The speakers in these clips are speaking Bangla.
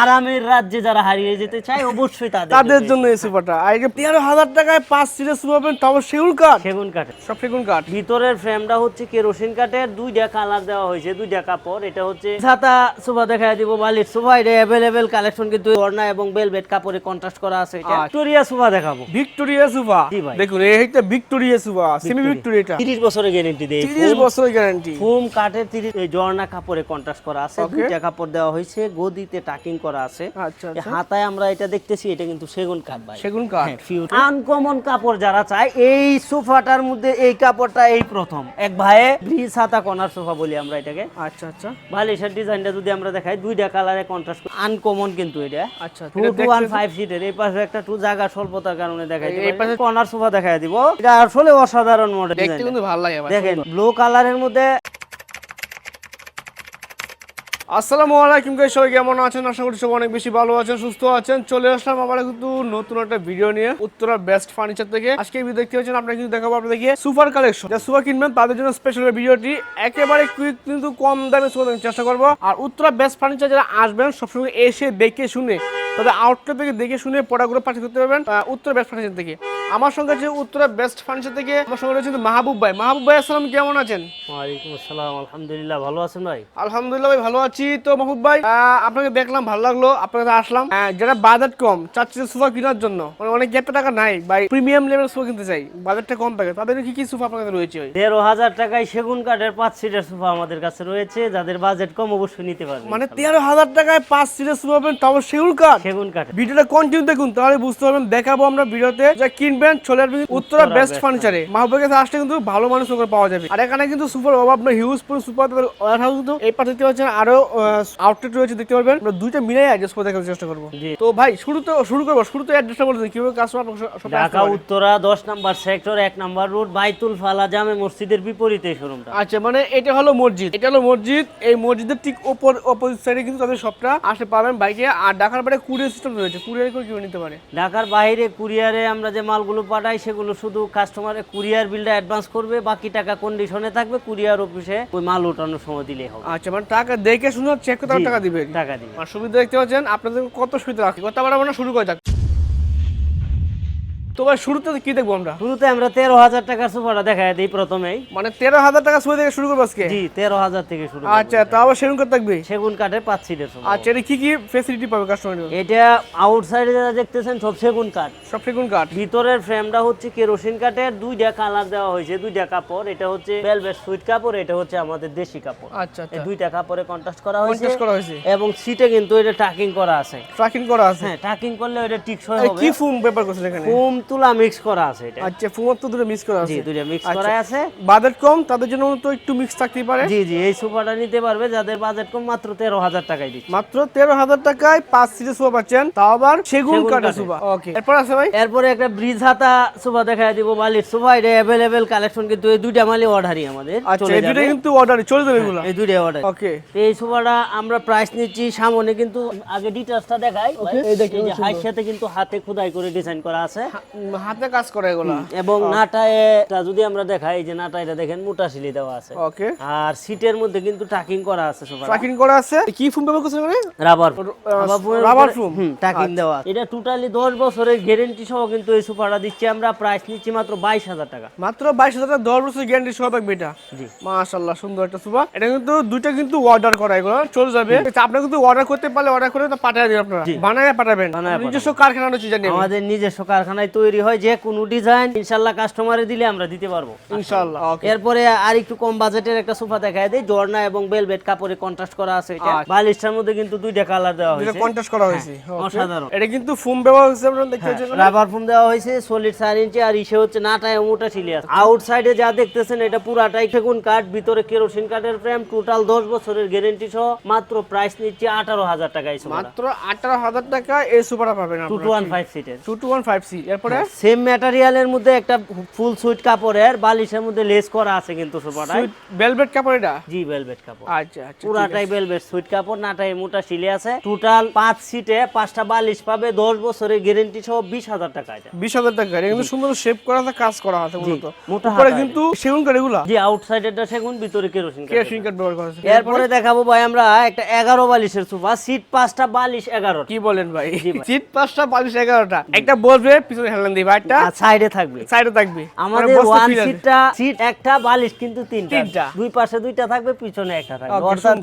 আরামের রাজ্যে যারা হারিয়ে যেতে চায় অবশ্যই তাদের তাদের জন্য এই সোফাটা আর এই তেরো হাজার টাকায় পাঁচ সোফা পাবেন তাও সেগুন কাঠ। সেগুন কাঠে। সব সেগুন কাঠ। ভিতরের ফ্রেমটা হচ্ছে কেরোসিন কাঠের দুইটা কালার দেওয়া হয়েছে দুইটা কাপড়। এটা হচ্ছে ছাতা সোফা দেখা দিব বালির সোফা। এটা অ্যাভেলেবেল কালেকশন কিন্তু ওড়না এবং বেলভেট কাপড়ে কন্ট্রাস্ট করা আছে এটা। আচ্ছা। ভিক্টোরিয়া সোফা দেখাবো। Victoria sofa. দেখুন এই হচ্ছে ভিক্টোরিয়া সোফা সেমি ভিক্টোরিয়াটা 30 বছরের গ্যারেন্টি দেয়। তিরিশ বছরের গ্যারান্টি ফুম কাঠের 30 এই জর্না কাপড়ে কন্ট্রাস্ট করা আছে. দুইটা কাপড় দেওয়া হয়েছে। গদিতে টাকিং করা আছে। আচ্ছা আচ্ছা। হাতায় আমরা এটা দেখতেছি এটা কিন্তু সেগুন কাঠ ভাই। সেগুন কাঠ। আনকমন কাপড় যারা চায় এই সোফাটার মধ্যে এই কাপড়টা এই প্রথম। এক ভাইয়ে ব্রিজ হাতা কর্নার সোফা বলি আমরা এটাকে। আচ্ছা আচ্ছা। বালিশের ডিজাইনটা যদি আমরা দেখাই দুইটা কালারে কন্ট্রাস্ট আনকমন কিন্তু এটা। আচ্ছা টু টু ওয়ান ফাইভ সিটের এই পাশে একটা টু জায়গা স্বল্পতার কারণে দেখাই এই পাশে কর্নার সোফা দেখাই দিব। এটা আসলে অসাধারণ মডেল দেখতে কিন্তু ভালো লাগে দেখেন ব্লু কালারের মধ্যে আসসালামু আলাইকুম গাইস সবাই কেমন আছেন? আশা করি সবাই অনেক বেশি ভালো আছেন, সুস্থ আছেন। চলে আসলাম আবার কিন্তু নতুন একটা ভিডিও নিয়ে উত্তরা বেস্ট ফার্নিচার থেকে। আজকে ভিডিও দেখতে পাচ্ছেন আপনারা কিন্তু দেখাবো আপনাদেরকে সুপার কালেকশন যা সুপার কিনবেন, তাদের জন্য স্পেশাল ভিডিওটি একেবারে কুইক কিন্তু কম দামে সুপার চেষ্টা করব। আর উত্তরা বেস্ট ফার্নিচার যারা আসবেন, সবসময় এসে দেখে শুনে তবে আউটলেট থেকে দেখে শুনে প্রোডাক্টগুলো পাঠিয়ে করতে পারবেন উত্তর বেস্ট ফার্নিচার থেকে। আমার সঙ্গে আছে উত্তরা বেস্ট ফার্নিচার থেকে আমার সঙ্গে রয়েছে মাহবুব ভাই। মাহবুব ভাই আসসালাম কেমন আছেন? ওয়ালাইকুম আসসালাম আলহামদুলিল্লাহ ভালো আছেন ভাই? আলহামদুলিল্লাহ ভাই ভালো আছি। তো মাহবুব ভাই আপনাকে দেখলাম ভালো লাগল আপনার কাছে আসলাম। আহ, যারা বাজেট কম চাচ্ছে সোফা কেনার জন্য। মানে অনেক একটা টাকা নাই ভাই প্রিমিয়াম লেভেল সোফা কিনতে চাই। বাজেটটা কম থাকে তাদের কি কি সোফা আপনার কাছে রয়েছে ভাই? দেড় হাজার টাকায় সেগুন কাঠের পাঁচ সিটের সোফা আমাদের কাছে রয়েছে যাদের বাজেট কম অবশ্যই নিতে পারবে মানে তেরো হাজার টাকায় পাঁচ সিটের সোফা পাবেন তাও সেগুন কাঠ। সেগুন কাঠের। ভিডিওটা কন্টিনিউ দেখুন তাহলে বুঝতে পারবেন দেখাবো আমরা ভিডিওতে যা কিনবেন আসবেন উত্তরা বেস্ট ফার্নিচারে মাহবুবের কাছে আসলে কিন্তু ভালো মানুষ করে পাওয়া যাবে। আর এখানে কিন্তু সুপার অভাব না হিউজ পুরো সুপার ওয়ার হাউস কিন্তু এই পাশে দেখতে পাচ্ছেন আরও আউটলেট রয়েছে দেখতে পারবেন। আমরা দুইটা মিলাই অ্যাড্রেস করে দেখার চেষ্টা করব। তো ভাই শুরু তো শুরু করব শুরুতে অ্যাড্রেসটা বলে দিন কীভাবে কাজ ঢাকা উত্তরা দশ নাম্বার সেক্টর এক নাম্বার রোড বাইতুল ফালা জামে মসজিদের বিপরীতে শোরুমটা আচ্ছা মানে এটা হলো মসজিদ। এটা হলো মসজিদ এই মসজিদের ঠিক ওপর অপোজিট সাইডে কিন্তু তাদের সবটা আসে পাবেন বাইকে আর ঢাকার বাইরে কুরিয়ার সিস্টেম রয়েছে কুরিয়ার করে কেউ নিতে পারে। ঢাকার বাইরে কুরিয়ারে আমরা যে মালগুলো পাঠাই সেগুলো শুধু কাস্টমারের কুরিয়ার বিলটা অ্যাডভান্স করবে বাকি টাকা কন্ডিশনে থাকবে কুরিয়ার অফিসে ওই মাল ওঠানোর সময় দিলেই হবে। আচ্ছা মানে টাকা দেখে শুনে চেক করে টাকা দিবে। টাকা দিবে। আর সুবিধা দেখতে পাচ্ছেন আপনাদের কত সুবিধা রাখি কথা বলা শুরু করে যাক। তো ভাই শুরুতে কি দেখব আমরা? শুরুতে আমরা তেরো হাজার টাকার সোফাটা দেখাই দিই প্রথমেই। মানে তেরো হাজার টাকা সুবিধা থেকে শুরু করব আজকে? জি তেরো হাজার থেকে শুরু আচ্ছা তা আবার সেরকম করে থাকবে? সেগুন কাঠের পাঁচ সিটের সোফা। আচ্ছা এটা কি কি ফেসিলিটি পাবে কাস্টমার এটা আউটসাইডে যারা দেখতেছেন সব সেগুন কাঠ। সব সেগুন কাঠ। ভিতরের ফ্রেমটা হচ্ছে কেরোসিন কাঠের দুইটা কালার দেওয়া হয়েছে দুইটা কাপড়। এটা হচ্ছে ভেলভেট সুইট কাপড় এটা হচ্ছে আমাদের দেশি কাপড়। আচ্ছা এই আচ্ছা দুইটা কাপড়ে কন্ট্রাস্ট করা হয়েছে। করা হয়েছে। এবং সিটে কিন্তু এটা টাকিং করা আছে। ট্রাকিং করা আছে। হ্যাঁ টাকিং করলে এটা টিকসই এই হবে। কি ফুম পেপার করছে এখানে? ফোম তুলা মিক্স করা আছে এটা। আচ্ছা ফুমার তো দুটো মিক্স করা জি আছে? দুইটা মিক্স আচ্ছা। করা আছে। বাজেট কম তাদের জন্য তো একটু মিক্স থাকতেই পারে। জি জি এই সোফাটা নিতে পারবে যাদের বাজেট কম মাত্র তেরো হাজার টাকায় দিচ্ছি। মাত্র তেরো হাজার টাকায় পাঁচ সিটের সোফা পাচ্ছেন তাও আবার সেগুন কাঠের। সোফা ওকে এরপর আছে ভাই? এরপরে একটা ব্রিজ হাতা সোফা দেখাই দিব বালির সোফা এটা অ্যাভেলেবেল কালেকশন কিন্তু এই দুইটা মালই অর্ডারই আমাদের। আচ্ছা এই দুটো কিন্তু অর্ডার চলে যাবে এগুলো? এই দুইটা অর্ডার ওকে এই সোফাটা আমরা প্রাইস নিচ্ছি সামনে কিন্তু আগে ডিটেলসটা দেখাই। এই দেখেন, যে সাথে কিন্তু হাতে খোদাই করে ডিজাইন করা আছে। হাতে কাজ করে এগুলো। এবং নাটায় যদি আমরা দেখাই যে নাটা এটা দেখেন মোটা সিলি দেওয়া আছে। ওকে। আর সিটের মধ্যে কিন্তু টাকিং করা আছে সোফা ট্রাকিং করা আছে? কি ফুম ব্যবহার করছে এখানে রাবার রাবার ফোম টাকিং দেওয়া এটা টোটালি 10 বছরের গ্যারেন্টি সহ কিন্তু এই সোফাটা দিচ্ছি আমরা। প্রাইস নিচ্ছি মাত্র 22000 টাকা। মাত্র বাইশ হাজার টাকা দশ বছর গ্যারান্টি সহ থাকবে এটা? জি। মাশাল্লাহ সুন্দর একটা সোফা। এটা কিন্তু দুইটা কিন্তু অর্ডার করা এগুলো চলে যাবে। আচ্ছা, আপনারা কিন্তু অর্ডার করতে পারলে অর্ডার করে তো পাঠিয়ে দিবেন আপনারা। বানায় পাঠাবেন। নিজস্ব কারখানা রয়েছে জানি আমাদের নিজস্ব কারখানায় তৈরি হয় যে কোনো ডিজাইন ইনশাল্লাহ কাস্টমারে দিলে আমরা দিতে পারব। ইনশাআল্লাহ ওকে এরপরে আর একটু কম বাজেটের একটা সোফা দেখায় দেয় জর্না এবং বেলভেট কাপড়ে কন্ট্রাস্ট করা আছে এটা। আচ্ছা। বালিশটার মধ্যে কিন্তু দুইটা কালার দেওয়া এটা হয়েছে। কন্টেস্ট করা হয়েছে অসাধারণ। এটা কিন্তু ফোম ব্যবহার হচ্ছে আপনারা দেখতে পাচ্ছেন রাবার ফোম দেওয়া হয়েছে সলিড চার ইঞ্চি আর ইসে হচ্ছে নাটায় মোটা ছিলি আছে। আউটসাইডে যা দেখতেছেন এটা পুরাটাই সেগুন কাঠ ভিতরে কেরোসিন কাঠের ফ্রেম টোটাল দশ বছরের গ্যারেন্টি সহ মাত্র প্রাইস নিচ্ছে আঠারো হাজার টাকা এই মাত্র আঠারো হাজার টাকা এই সোফাটা পাবেন টু টু ওয়ান ফাইভ সিটের two two one five C এরপরে এটা সেম ম্যাটেরিয়ালের মধ্যে একটা ফুল সুইট কাপড়ের বালিশের মধ্যে লেস করা আছে কিন্তু সুইট ভেলভেট কাপড় এটা? জি ভেলভেট কাপড়। আচ্ছা আচ্ছা পুরাটাই ভেলভেট সুইট কাপড় নাটাই মোটা শিলে আছে। টোটাল পাঁচ সিটে পাঁচটা বালিশ পাবে দশ বছরের গ্যারেন্টি সহ বিশ হাজার টাকা এটা। বিশ হাজার টাকা এটা কিন্তু সুন্দর শেপ করা আছে কাজ করা আছে মূলত। মোটা উপরে কিন্তু সেগুন কাঠ এগুলা? জি আউটসাইডেরটা সেগুন ভিতরে কেরোসিন কাঠ। কেরোসিন কাঠ ব্যবহার করা আছে। এরপরে দেখাবো ভাই আমরা একটা এগারো বালিশের সোফা সিট পাঁচটা বালিশ এগারো কি বলেন ভাই? সিট পাঁচটা পাঁচ এগারোটা। একটা বসবে পিছনে হেলান দিবে একটা সাইডে থাকবে। সাইডে থাকবে। আমাদের ওয়ান সিটটা সিট একটা বালিশ কিন্তু তিনটা। দুই পাশে দুইটা থাকবে পিছনে একটা থাকবে। অর্থাৎ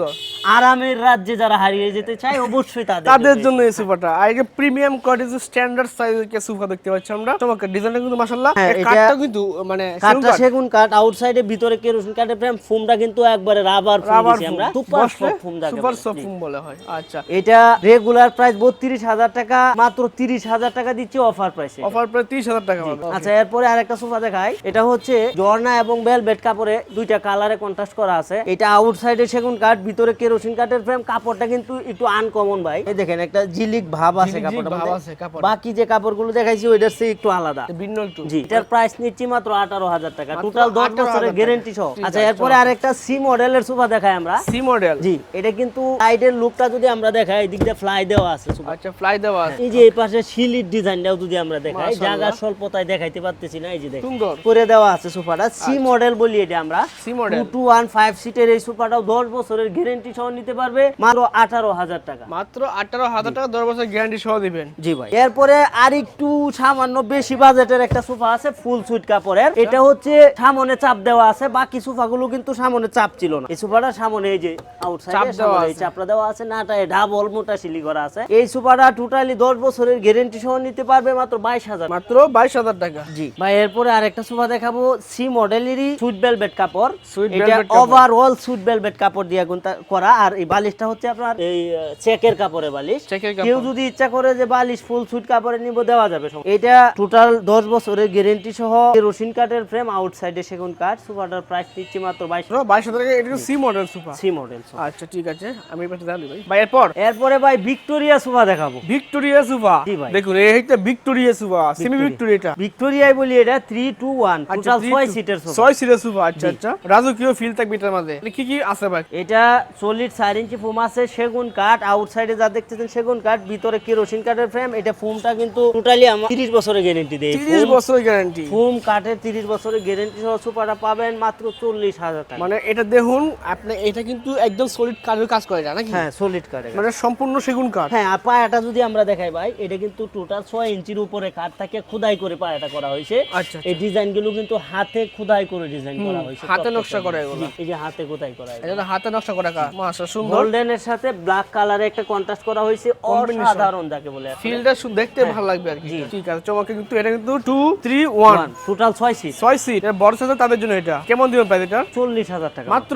আরামের রাজ্যে যারা হারিয়ে যেতে চায় অবশ্যই তাদের তাদের জন্য এই সোফাটা এই যে প্রিমিয়াম কোয়ালিটি স্ট্যান্ডার্ড সাইজের কে সোফা দেখতে পাচ্ছি আমরা। চমৎকার ডিজাইনটা কিন্তু মাশাআল্লাহ। হ্যাঁ, এটা- কাঠটা কিন্তু মানে কাঠটা সেগুন কাঠ আউটসাইডে ভিতরে কেরোসিন কাঠের ফ্রেম ফোমটা কিন্তু একবারে রাবার ফোম দিছি আমরা। সুপার সফট ফোম যাকে সুপার সফট ফোম বলা হয়। আচ্ছা। এটা রেগুলার প্রাইস বত্রিশ হাজার টাকা মাত্র তিরিশ হাজার টাকা দিচ্ছি অফার প্রাইসে অফার প্রায় 30000 টাকা পাবে। আচ্ছা এরপরে আরেকটা সোফা দেখাই। এটা হচ্ছে ঝর্ণা এবং বেলভেট কাপড়ে দুইটা কালারে কন্ট্রাস্ট করা আছে। এটা আউটসাইডে সেগুন কাঠ ভিতরে কেরোসিন কাঠের ফ্রেম কাপড়টা কিন্তু একটু আনকমন ভাই। এই দেখেন একটা জিলিক ভাব আছে কাপড়টা। বাকি যে কাপড়গুলো দেখাইছি ওইটার চেয়ে একটু আলাদা। ভিন্ন একটু। জি এটার প্রাইস নিচ্ছি মাত্র আঠারো হাজার টাকা। টোটাল দশ বছরের গ্যারেন্টি সহ। আচ্ছা এরপরে আরেকটা সি মডেলের সোফা দেখাই আমরা। সি মডেল জি এটা কিন্তু সাইডের লুকটা যদি আমরা দেখাই এদিক দিয়ে ফ্লাই দেওয়া আছে আচ্ছা ফ্লাই দেওয়া আছে। এই যে এই পাশে শিলির ডিজাইনটাও যদি আমরা দেখাই। জায়গা স্বল্পতায় দেখাইতে পারতেছি না এই যে দেখেন। সুন্দর। করে দেওয়া আছে সোফাটা। সি মডেল বলি এটা আমরা। C model two one five সিটের এই সোফাটাও দশ বছরের গ্যারেন্টি সহ নিতে পারবে। মাত্র আঠারো হাজার টাকা। মাত্র 18000 টাকা 10 বছর গ্যারান্টি সহ দিবেন। জি ভাই। এরপরে আর একটু সামান্য বেশি বাজেটের একটা সোফা আছে ফুল সুইট কাপড়ের। এটা হচ্ছে সামনে চাপ দেওয়া আছে বাকি সোফাগুলো কিন্তু সামনে চাপ ছিল না। এই সোফাটা সামনে এই যে চাপ আউটসাইডে দেওয়া সামনে এই চাপটা দেওয়া আছে নাটায় ডাবল মোটা সিলি করা আছে। এই সোফাটা টোটালি দশ বছরের গ্যারেন্টি সহ নিতে পারবে মাত্র বাইশ হাজার। মাত্র 22000 টাকা। জি। ভাই এরপরে আরেকটা সোফা দেখাবো। সি মডেলেরই সুইট বেলভেট কাপড়। এটা ওভারঅল সুইট বেলভেট কাপড় দিয়ে করা। আর এই বালিশটা হচ্ছে আপনার এই চেকের কাপড়ের বালিশ। কেউ যদি ইচ্ছা করে যে বালিশ ফুল সুইট কাপড়ে নিব দেওয়া যাবে। এটা টোটাল দশ বছরের গ্যারেন্টি সহ রসিন কাঠের ফ্রেম আউটসাইডে সেগুন কাঠ। সোফাটার প্রাইস নিচ্ছে মাত্র বাইশ মাত্র 22000 টাকা। এটা C model sofa C model আচ্ছা ঠিক আছে। আমি এই পাশে দাঁড়ালি ভাই ভাই এরপর? এরপরে ভাই ভিক্টোরিয়া সোফা দেখাবো। ভিক্টোরিয়া সোফা দেখুন এই হচ্ছে ভিক্টোরিয়া সোফা সেমি ভিক্টোরিয়া এটা ভিক্টোরিয়ায় বলি এটা থ্রি টু ওয়ান আচ্ছা, টোটাল three ছয় to- সিটের সোফা ছয় সিটের সোফা আচ্ছা আচ্ছা। রাজকীয় ফিল থাকবে এটার মধ্যে কি কি আছে ভাই? এটা সলিড চার ইঞ্চি ফোম আছে সেগুন কাঠ আউটসাইডে যা দেখতেছেন সেগুন কাঠ ভিতরে কেরোসিন কাঠের ফ্রেম এটা ফোমটা কিন্তু টোটালি আমার তিরিশ বছরের গ্যারেন্টি দেয়। 30 বছর গ্যারান্টি ফোম কাঠের তিরিশ বছরের গ্যারেন্টি সহ সুপারটা পাবেন মাত্র চল্লিশ হাজার টাকা। মানে এটা দেখুন আপনি এটা কিন্তু একদম সলিড কাঠের কাজ করে না নাকি? হ্যাঁ সলিড কাঠের মানে সম্পূর্ণ সেগুন কাঠ। হ্যাঁ আর পায়াটা যদি আমরা দেখাই ভাই এটা কিন্তু টোটাল ছয় ইঞ্চির উপরে কাঠ থাকে খুদাই করে পায়াটা করা হয়েছে। আচ্ছা এই ডিজাইনগুলো কিন্তু হাতে খুদাই করে ডিজাইন করা হয়েছে হাতে নকশা করা এই যে হাতে খোদাই করা এটা হাতে নকশা করা মাশা সুন্দর। গোল্ডেন এর সাথে ব্ল্যাক কালারে একটা কন্ট্রাস্ট করা হয়েছে অসাধারণ যাকে বলে ফিলটা দেখতে হ্যাঁ। ভালো লাগবে আর কি। ঠিক আছে চমকে কিন্তু এটা কিন্তু 2 3 1 টোটাল ছয় সিট ছয় সিট এটা বড় সাথে তাদের জন্য এটা। কেমন দিবেন প্রাইস এটা? চল্লিশ হাজার টাকা। মাত্র?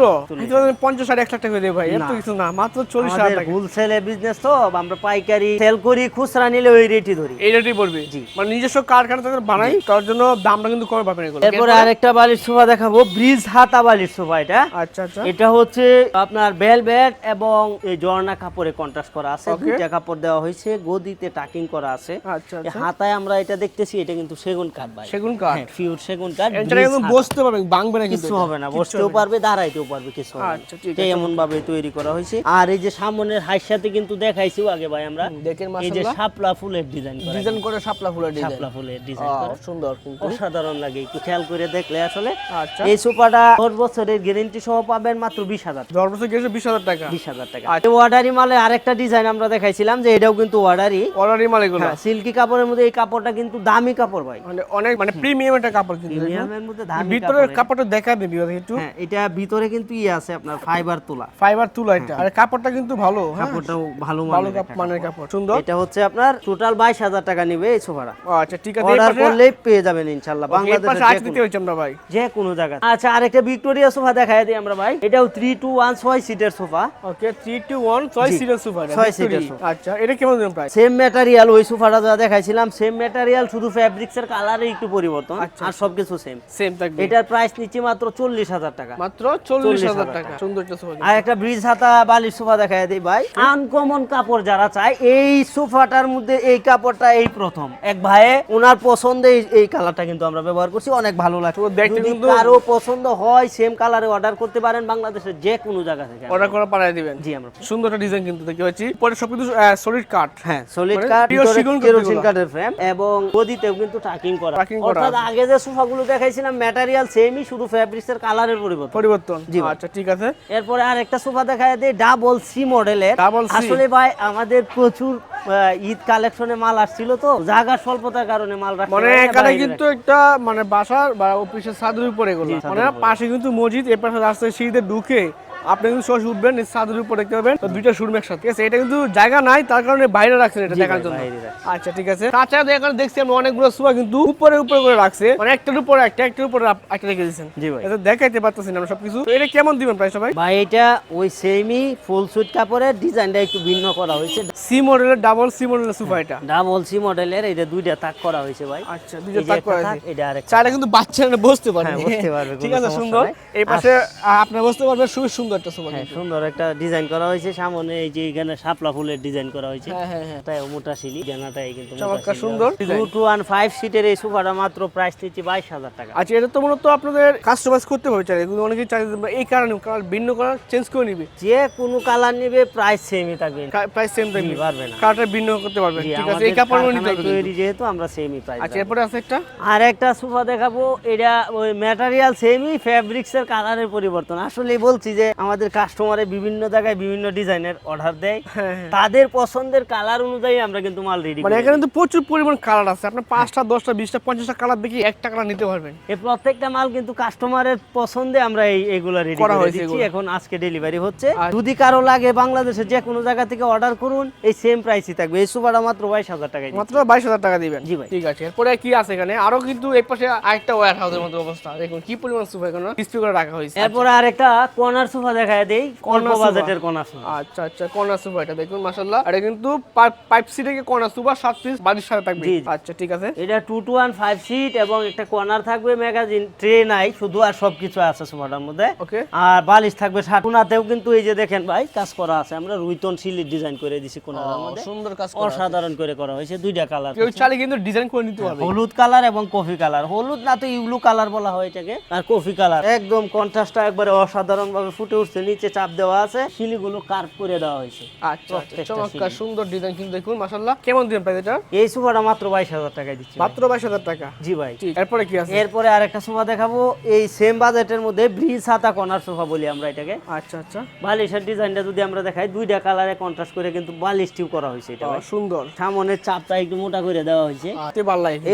পঞ্চাশ ষাট এক লাখ টাকা দেবে ভাই এত কিছু না মাত্র চল্লিশ হাজার আমাদের টাকা। হোলসেলে বিজনেস তো আমরা পাইকারি সেল করি খুচরা নিলে ওই রেটই ধরি। এই রেটই পড়বে। জি। মানে নিজস্ব কারখানা তাদের বানাই তার জন্য দামটা কিন্তু কমে পাবেন এগুলো। এরপরে আরেকটা বালির সোফা দেখাবো ব্রিজ হাতা বালির সোফা এটা। আচ্ছা আচ্ছা। এটা হচ্ছে আপনার বেলভেট এবং এই জর্না কাপড়ে কন্ট্রাস্ট করা আছে। দুইটা কাপড় দেওয়া হয়েছে গদিতে টাকিং করা আছে। আচ্ছা আচ্ছা। হাতায় আমরা এটা দেখতেছি এটা কিন্তু সেগুন কাঠ ভাই। সেগুন কাঠ। হ্যাঁ পিওর সেগুন কাঠ এটা একদম বসতে পারবে ভাঙবে না কিছু হবে না বসতেও পারবে দাঁড়াইতেও পারবে কিছু হবে না। আচ্ছা, ঠিক এটা এমন ভাবে তৈরি করা হয়েছে। আর এই যে সামনের হাইর সাথে কিন্তু দেখাইছি আগে ভাই আমরা। দেখেন এই যে শাপলা ফুলের ডিজাইন ডিজাইন করে শাপলা ফুলের ডিজাইন শাপলা ফুলের ডিজাইন করা। সুন্দর কিন্তু। অসাধারণ লাগে একটু খেয়াল করে দেখলে আসলে। আচ্ছা। এই সোফাটা দশ বছরের গ্যারেন্টি সহ পাবেন মাত্র বিশ হাজার দশ বছর গেছে বিশ হাজার টাকা? বিশ হাজার টাকা। আচ্ছা। ওয়ার্ডারি মালে আরেকটা ডিজাইন আমরা দেখাইছিলাম যে এটাও কিন্তু ওয়ার্ডারি অর্ডারই মাল এগুলো। সিল্কি কাপড়ের মধ্যে এই কাপড়টা কিন্তু দামি কাপড় ভাই। মানে অনেক মানে প্রিমিয়াম একটা কাপড় কিন্তু প্রিমিয়ামের মধ্যে দামি ভিতরের কাপড়টা দেখা দেবি ওদের একটু। হ্যাঁ এটা ভিতরে কিন্তু ইয়ে আছে আপনার ফাইবার তোলা। ফাইবার তুলা এটা। আর কাপড়টা কিন্তু ভালো হ্যাঁ। কাপড়টাও ভালো ভালো মানের কাপড়। সুন্দর। এটা হচ্ছে আপনার টোটাল বাইশ হাজার টাকা নিবে এই সোফাটা। আচ্ছা ঠিক আছে অর্ডার করলেই পেয়ে যাবেন ইনশাল্লাহ এর আজ দিতে হচ্ছে আমরা ভাই। যে কোনো জায়গা আচ্ছা আরেকটা ভিক্টোরিয়া সোফা দিই আমরা ভাই। এটাও থ্রি টু ওয়ান ছয় সিটের sofa. Okay three two one ছয় জি, সিটের সোফা ছয় সিটের সোফা। আচ্ছা এটা কেমন দিন প্রাইস সেম ম্যাটেরিয়াল ওই সোফাটা যা দেখাইছিলাম সেম ম্যাটেরিয়াল শুধু কালারে একটু পরিবর্তন আচ্ছা। আর সবকিছু সেম সেম থাকবে। এটার প্রাইস নিচ্ছি মাত্র চল্লিশ হাজার টাকা। মাত্র চল্লিশ হাজার 40,000 টাকা সুন্দর একটা সোফা আর একটা ব্রিজ হাতা বালির সোফা দেখাই দিই ভাই। আনকমন কাপড় যারা চায় এই সোফাটার মধ্যে এই কাপড়টা এই প্রথম। এক ভাই ভাইয়ে। ওনার পছন্দে এই- কালারটা কিন্তু আমরা ব্যবহার করছি। অনেক ভালো লাগছে। যদি কারও পছন্দ হয় সেম কালারে অর্ডার করতে পারেন বাংলাদেশের যে কোনো জায়গা থেকে। অর্ডার করে পাঠিয়ে দিবেন। জি আমরা সুন্দর একটা ডিজাইন কিন্তু দেখতে পাচ্ছি। পরে সবকিছু সলিড কাট হ্যাঁ সলিড কাঠ কেরোসিন। কাঠের ফ্রেম এবং বডিতেও কিন্তু টাকিং করা। অর্থাৎ আগে যে সোফাগুলো দেখাইছিলাম ম্যাটেরিয়াল সেমই শুধু ফ্যাব্রিক্সের কালারের পরিবর্তন। পরিবর্তন। জি আচ্ছা ঠিক আছে। এরপরে আর একটা সোফা দেখা দেয় ডাবল সি মডেলের। আসলে ভাই আমাদের প্রচুর ঈদ কালেকশনে মাল আসছিল তো জায়গার স্বল্পতার কারণে মাল মানে এখানে কিন্তু একটা মানে বাসার বা অফিসের ছাদের উপরে এগুলো মানে পাশে কিন্তু মসজিদ এর পাশে রাস্তায় সিঁড়িতে ঢুকে আপনি কিন্তু সরাসরি উঠবেন ছাদের উপর দেখতে পাবেন। তো দুইটা শোরুম একসাথে। ঠিক আছে এটা কিন্তু জায়গা নাই তার কারণে বাইরে রাখছেন এটা দেখার জন্য। আচ্ছা ঠিক আছে। তাছাড়া এখানে দেখছি আমি অনেকগুলো সোফা কিন্তু উপরে উপরে করে রাখছে। মানে একটার উপরে একটা একটার উপরে একটা রেখে দিয়েছেন। জি ভাই। এটা দেখাইতে পারতেছি না আমরা সবকিছু। এটা কেমন দিবেন প্রায় সবাই ভাই? এটা ওই সেমই ফুল সুইট কাপড়ের ডিজাইনটা একটু ভিন্ন করা হয়েছে। সি মডেলের ডাবল সি মডেলের সোফা এটা। ডাবল সি মডেলের এটা দুইটা তাক করা হয়েছে ভাই। আচ্ছা দুইটা তাক করা আছে এটা আরেকটা কিন্তু বাচ্চারা বসতে পারবে। হ্যাঁ, বসতে পারবে, ঠিক আছে সুন্দর। এই পাশে আহ, আপনারা বসতে পারবেন খুবই সুন্দর। একটা সোফা হ্যাঁ সুন্দর একটা ডিজাইন করা হয়েছে। সামনে এই যে এখানে শাপলা ফুলের ডিজাইন করা হয়েছে। হ্যাঁ হ্যাঁ হ্যাঁ। মোটা সিলি জানাটাই কিন্তু চমৎকার সুন্দর টু টু ওয়ান ফাইভ সিটের এই সোফাটা মাত্র প্রাইস দিচ্ছি বাইশ হাজার টাকা। আচ্ছা এটা তো মূলত আপনাদের কাস্টমাইজ করতে হবে চাইলে। কিন্তু অনেকেই চাই এই কারণে কালার ভিন্ন কালার চেঞ্জ করে নিবে। যে কোনো কালার নিবে প্রাইস সেমই থাকবে। প্রাইস সেম থাকবে। পারবে না। কালারটা ভিন্ন করতে পারবেন জি, ঠিক আছে এই কাপড়গুলো নিতে হবে তৈরি যেহেতু আমরা সেমই প্রাইস আচ্ছা এরপরে আছে একটা? আর একটা সোফা দেখাবো। এটা ওই ম্যাটেরিয়াল সেমই ফ্যাব্রিক্স এর কালারের পরিবর্তন। আসলে বলছি যে আমাদের কাস্টমারে বিভিন্ন জায়গায় বিভিন্ন ডিজাইনের অর্ডার দেয়। হ্যাঁ হ্যাঁ। তাদের পছন্দের কালার অনুযায়ী আমরা কিন্তু মাল রেডি মানে এখানে কিন্তু প্রচুর পরিমাণ কালার আছে। আপনার পাঁচটা দশটা বিশটা পঞ্চাশটা কালার দেখি একটা কালার নিতে পারবেন। এই প্রত্যেকটা মাল কিন্তু কাস্টমারের পছন্দে আমরা এই এগুলো রেডি করা হয়েছে এখন আজকে ডেলিভারি হচ্ছে। যদি কারও লাগে বাংলাদেশের যে কোনো জায়গা থেকে অর্ডার করুন এই সেম প্রাইসই থাকবে। এই সোফাটা মাত্র বাইশ হাজার টাকায় মাত্র বাইশ হাজার টাকা দিবেন? জি ভাই। ঠিক আছে। এরপরে কি আছে এখানে? আরও কিন্তু এই পাশে আরেকটা ওয়ার হাউসের মতো অবস্থা। দেখুন কি পরিমাণ সুপার এখানে। ডিসপ্লে করে রাখা হয়েছে। এরপরে আরেকটা কর্নার সোফা দেখায় দেই অল্প বাজেটের আচ্ছা আচ্ছা এটা দেখুন মাশাআল্লাহ। এটা কিন্তু পাইপ সিটে পিস বাড়ির সাথে থাকবে। আচ্ছা ঠিক আছে। এটা টু সিট এবং একটা কর্নার থাকবে ম্যাগাজিন ট্রে নাই শুধু আর সবকিছু আছে মধ্যে। ওকে। আর বালিশ থাকবে কোনাতেও কিন্তু এই যে দেখেন ভাই কাজ করা আছে। আমরা রুইতন সিলির ডিজাইন করে দিছি কোনার মধ্যে। সুন্দর কাজ করা অসাধারণ করে করা হয়েছে দুইটা কালার কেউ চাইলে কিন্তু ডিজাইন করে নিতে পারবে। হলুদ কালার এবং কফি কালার হলুদ না তো ইউলু কালার বলা হয় এটাকে আর কফি কালার একদম কন্ট্রাস্টটা একবারে অসাধারণ ভাবে ফুটে উঠছে নিচে চাপ দেওয়া আছে শিলিগুলো কার্ভ করে দেওয়া হয়েছে। আচ্ছা আচ্ছা চমৎকার সুন্দর ডিজাইন কিন্তু দেখুন মাশাআল্লাহ। কেমন দিবেন প্রাইস এটা? এই সোফাটা মাত্র বাইশ হাজার টাকায় দিচ্ছি মাত্র বাইশ হাজার টাকা? জি ভাই। এরপরে কি আছে? এরপরে আরেকটা সোফা দেখাবো এই সেম বাজেটের মধ্যে ব্রিজ হাতা কর্নার সোফা বলি আমরা এটাকে। আচ্ছা আচ্ছা। বালিশের ডিজাইনটা যদি আমরা দেখাই দুইটা কালারে কন্ট্রাস্ট করে কিন্তু বালিশ টিউ করা হয়েছে এটা সুন্দর। সামনের চাপটা একটু মোটা করে দেওয়া হয়েছে।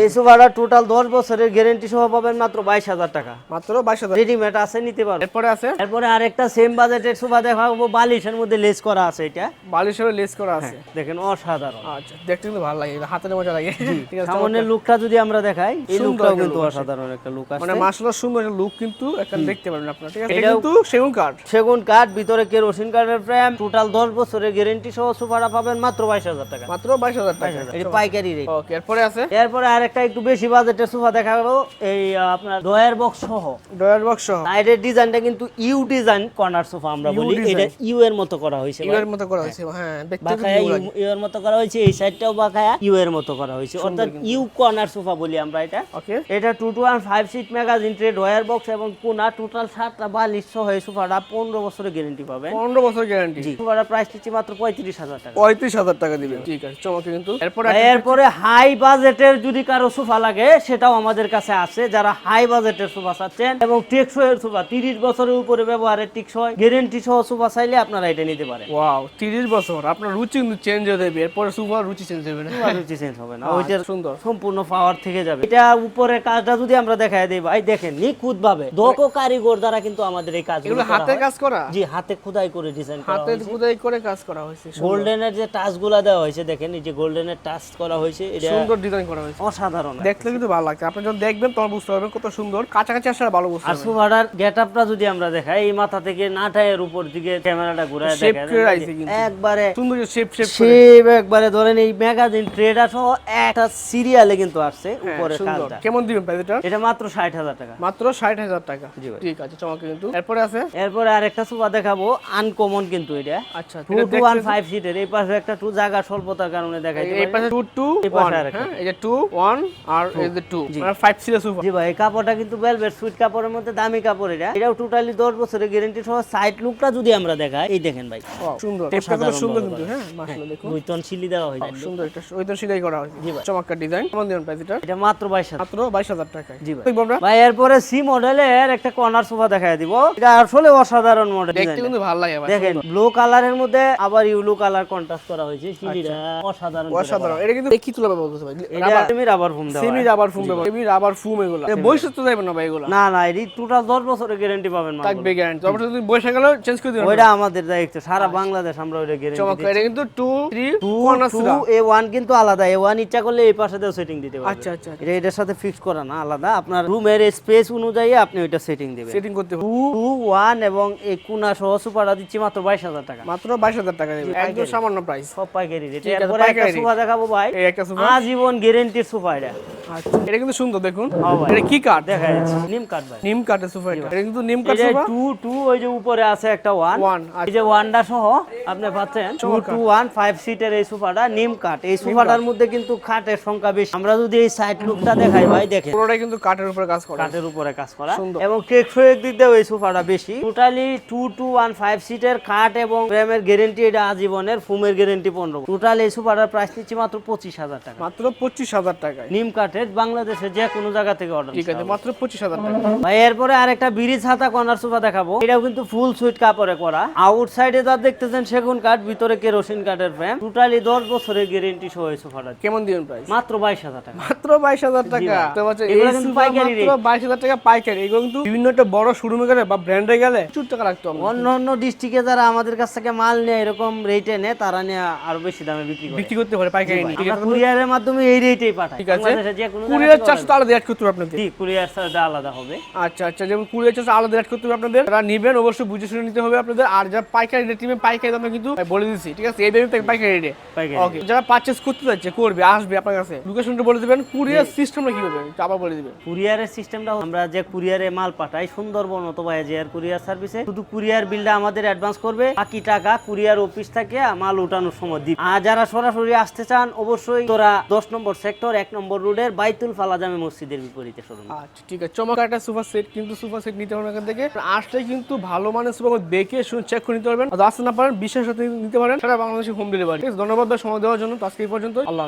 এই সোফাটা টোটাল দশ বছরের গ্যারেন্টি সহ পাবেন মাত্র বাইশ হাজার টাকা। মাত্র বাইশ হাজার রেডিমেড আছে নিতে পারবেন এরপরে আছে? এরপরে আরেকটা সেম বাজেটের সোফা দেখাবো বালিশের মধ্যে লেস করা আছে এটা। বালিশের লেস করা আছে। দেখেন অসাধারণ। আচ্ছা দেখতে কিন্তু ভালো লাগে হাতের মজা লাগে। ঠিক আছে সামনের লুকটা যদি আমরা দেখাই এই লুকটাও কিন্তু অসাধারণ একটা লুক আছে মানে মাশাআল্লাহ সুন্দর একটা লুক কিন্তু এখানে দেখতে পারবেন আপনারা ঠিক আছে? এটা কিন্তু সেগুন কাঠ। সেগুন কাঠ ভিতরে কেরোসিন কাঠের ফ্রেম টোটাল দশ বছরের গ্যারেন্টি সহ সোফাটা পাবেন মাত্র বাইশ হাজার টাকা। মাত্র বাইশ হাজার টাকা। এটা পাইকারি রেট ওকে এরপরে আছে? এরপরে আরেকটা একটু বেশি বাজেটের সোফা দেখাবো এই আপনার ডয়ার বক্স সহ। ডয়ার বক্স সহ। সাইডের ডিজাইনটা কিন্তু ইউ ডিজাইন কর্নার সোফা আমরা বলি এটা ইউ এর মতো করা হয়েছে ভাই। ইউএর মতো করা হয়েছে হ্যাঁ কিন্তু বাঁকায়া ইউ ইউ। ইউ এর মতো করা হয়েছে এই সাইডটাও বাঁকায়া ইউ এর মতো করা হয়েছে। অর্থাৎ ইউ কর্নার সোফা বলি আমরা এটা। ওকে এটা two two one five seat magazine tray drawer box এবং কোনা টোটাল সাতটা বালিশ সহ এই সোফাটা পনেরো বছরের গ্যারেন্টি পাবে পনেরো বছর গ্যারান্টি জি সোফাটার প্রাইস দিচ্ছি মাত্র পঁয়ত্রিশ হাজার টাকা। পঁয়ত্রিশ হাজার টাকা দিবেন। ঠিক আছে চমকে কিন্তু। এরপরে এরপরে হাই বাজেটের যদি কারও সোফা লাগে সেটাও আমাদের কাছে আছে। যারা হাই বাজেটের সোফা চাচ্ছেন এবং টেকসই এর সোফা তিরিশ বছরের উপরে ব্যবহারের টেকসই গ্যারেন্টি সহ সোফা চাইলে আপনারা এটা নিতে পারেন। ওয়াও তিরিশ বছর। আপনার রুচি কিন্তু চেঞ্জ হয়ে যাবে এরপরে রুচি চেঞ্জ হবে না। রুচি চেঞ্জ হবে না। ওইটার সুন্দর। সম্পূর্ণ পাওয়ার থেকে যাবে। এটা উপরের কাজটা যদি আমরা দেখাই দিই ভাই দেখেন নিখুঁত ভাবে দক্ষ কারিগর দ্বারা কিন্তু আমাদের এই এগুলো হাতে কাজ করা? জি হাতে খোদাই করে ডিজাইন করা হাতে খুদাই করে কাজ করা হয়েছে গোল্ডেনের যে টাচগুলা দেওয়া হয়েছে দেখেন এই যে গোল্ডেনের টাচ করা হয়েছে এটা সুন্দর ডিজাইন করা হয়েছে। অসাধারণ দেখলে কিন্তু ভালো লাগছে। আপনি যখন দেখবেন তখন বুঝতে পারবেন কত সুন্দর। কাছাকাছি আসলে ভালো বুঝতে আর পারবেন। সোফাটার গেট আপটা যদি আমরা দেখাই এই মাথা থেকে দিকে নাটায়ের উপর দিকে ক্যামেরাটা ঘুরায় করে কিন্তু। একবারে সুন্দর শেপ শেপ শেপ একবারে ধরেন এই ম্যাগাজিন ট্রেডার সহ একটা সিরিয়ালে কিন্তু আসছে উপরে সুন্দর। কাজটা কেমন দিবেন প্রাইস এটা? এটা মাত্র ষাট হাজার টাকা। মাত্র ষাট হাজার টাকা। জি ভাই। ঠিক আছে চমৎকার কিন্তু। এরপরে আছে? এরপরে আরেকটা সোফা দেখাবো আনকমন কিন্তু এটা। আচ্ছা টু টু ওয়ান ফাইভ সিটের এই পাশে একটা টু জায়গা স্বল্পতার কারণে দেখাইতে এই পাশে টু টু এই পাশে আরেকটা। হ্যাঁ এই যে টু ওয়ান আর এই যে টু মানে ফাইভ সিরিজ সুপার জি ভাই এই কাপড়টা কিন্তু ভেলভেট সুইট কাপড়ের মধ্যে দামি কাপড় এটা। এটাও টোটালি দশ বছরের গ্যারেন্টি সহ সাইড লুকটা যদি আমরা দেখাই এই দেখেন ভাই সুন্দর। টেপটা অসাধারণ সুন্দর কিন্তু হ্যাঁ মাশাআল্লাহ দেখুন। দুই টন সিলি দেওয়া হয়েছে সুন্দর একটা ওই তো সেটাই করা হয়েছে। চমৎকার ডিজাইন কেমন দিবেন প্রাইস এটা এটা মাত্র বাইশ হাজার। মাত্র বাইশ হাজার জি ভাই। আমরা। ভাই এরপরে সি মডেলের একটা কর্নার সোফা দেখাই দিব। এটা আসলে অসাধারণ মডেল দেখতে কিন্তু ভালো লাগে দেখেন ব্লু কালারের মধ্যে আবার ইউলো কালার কন্ট্রাস্ট করা হয়েছে। সিলিটা অসাধারণ অসাধারণ। এটা কিন্তু কি তুলা ব্যবহার ভাই। এটা সেমি রাবার ফোম দেওয়া সেমি রাবার ফুম ব্যবহার সেমি রাবার ফুম এগুলো। বৈশিষ্ট্য যাবে না ভাই এগুলো। না না এটি টোটাল দশ বছরের গ্যারেন্টি পাবেন থাকবে গ্যারান্টি বসে গেল চেঞ্জ করে দিবেন। ওইটা আমাদের দায়িত্ব সারা বাংলাদেশ আমরা ওইটা গ্যারেন্টি চমৎকার এটা কিন্তু two three two corner two এ ওয়ান কিন্তু আলাদা এ ওয়ান ইচ্ছা করলে এই পাশে সেটিং দিতে পারবেন আচ্ছা আচ্ছা এটা এটার সাথে ফিক্স করা না আলাদা। আপনার রুমের স্পেস অনুযায়ী আপনি ওইটা সেটিং দিবেন। সেটিং করতে হবে। টু টু ওয়ান এবং এই কুনা সহ সুপারটা দিচ্ছি মাত্র বাইশ হাজার টাকা। মাত্র বাইশ হাজার টাকা দেবে একদম সামান্য প্রাইস সব পাইকারি রেট এরপরে একটা। সোফা দেখাবো ভাই। এই একটা সোফা। আজীবন গ্যারেন্টির সোফা এটা। আচ্ছা এটা কিন্তু সুন্দর দেখুন। হ্যাঁ এটা কি কাঠ দেখা যাচ্ছে। নিম কাঠ ভাই। নিম কাঠের সোফা এটা। কিন্তু নিম কাঠ সোফা? টু টু ওই যে উপরে আছে একটা ওয়ান। ওয়ান এই যে ওয়ানডা সহ আপনি পাচ্ছেন। টু টু ওয়ান ফাইভ সিটের এই সোফাটা নিম কাঠ। এই সোফাটার মধ্যে কিন্তু খাটের সংখ্যা বেশি। আমরা যদি এই সাইড লুকটা দেখাই ভাই দেখেন। পুরোটাই কিন্তু কাঠের উপরে কাজ করে। কাঠের উপরে কাজ করা। এবং টেকসই দিক দিয়েও এই সোফাটা বেশি। Totally two two one five সিটের কাঠ এবং ফ্রেমের গ্যারেন্টি এটা আজীবনের ফুমের গ্যারেন্টি পনেরো। টোটাল এই সোফাটার প্রাইস নিচ্ছি মাত্র পঁচিশ হাজার টাকা। মাত্র পঁচিশ হাজার টাকায়। নিম কাঠের বাংলাদেশের যে কোনো জায়গা থেকে অর্ডার ঠিক আছে মাত্র পঁচিশ হাজার টাকা। ভাই এরপরে আরেকটা ব্রিজ হাতা কর্নার সোফা দেখাবো। এটাও কিন্তু ফুল সুইট কাপড়ে করা আউট সাইডে যা দেখতেছেন সেগুন কাঠ ভিতরে কেরোসিন কাঠের ফ্রেম টোটালি দশ বছরের গ্যারেন্টি সহ এই সোফাটা। কেমন দিবেন প্রাইস মাত্র বাইশ হাজার টাকা। মাত্র বাইশ হাজার টাকা। ভাই। তো হচ্ছে এগুলো এই কিন্তু সোফা পাইকারি মাত্র বাইশ হাজার টাকা পাইকারি। এগুলো কিন্তু বিভিন্ন একটা বড় শোরুমে গেলে বা ব্র্যান্ডে গেলে প্রচুর টাকা রাখতে হবে অন্য অন্য ডিস্ট্রিক্টে যারা আমাদের কাছ থেকে মাল নেয় এরকম রেটে নেয় তারা নিয়ে আরও বেশি দামে বিক্রি করে। বিক্রি করতে পারে পাইকারি নিয়ে। ঠিক কুরিয়ারের মাধ্যমে এই রেটেই পাঠাই। ঠিক আছে। বাংলাদেশের যে কোনো কুরিয়ার চার্জ তো আলাদা অ্যাড করতে হবে আপনাদের। কুরিয়ার আলাদা হবে। আচ্ছা আচ্ছা। যেমন কুরিয়ার চার্জ আলাদা অ্যাড করতে হবে আপনাদের। নিবেন অবশ্যই বুঝে শুনে নিতে হবে আপনাদের। আর যারা পাইকারি রেট নিবে পাইকারি দামে কিন্তু বলে দিচ্ছি ঠিক আছে? এই থেকে পাইকারি রেটে পাইকারি ওকে যারা পারচেজ করতে যাচ্ছে করবে আসবে আপনার কাছে। লোকেশনটা বলে দিবেন কুরিয়ার সিস্টেমটা কি হবে একটু আবার বলে দিবেন। কুরিয়ারের সিস্টেমটা আমরা যে কুরিয়ারে মাল পাঠাই সুন্দরবন অথবা এজিআর কুরিয়ার সার্ভিসে শুধু কুরিয়ার বিলটা আমাদের অ্যাডভান্স করবে বাকি টাকা কুরিয়ার অফিস থেকে মাল উঠানোর সময় দিবে। আর যারা সরাসরি আসতে চান অবশ্যই তোরা দশ নম্বর সেক্টর এক নম্বর রোডের বাইতুল ফালাজামে মসজিদের বিপরীতে শোরুম আচ্ছা ঠিক আছে। চমৎকার একটা সুপার সেট কিন্তু সুপার সেট নিতে হবে এখান থেকে। আসলে কিন্তু ভালো মানের সুপার দেখে শুনে চেক করে নিতে পারবেন। আর আসতে না পারেন বিশেষ সাথে নিতে পারেন। সেটা বাংলাদেশে হোম ডেলিভারি ধন্যবাদ সময় দেওয়ার জন্য। আজকে এই পর্যন্ত আল্লাহ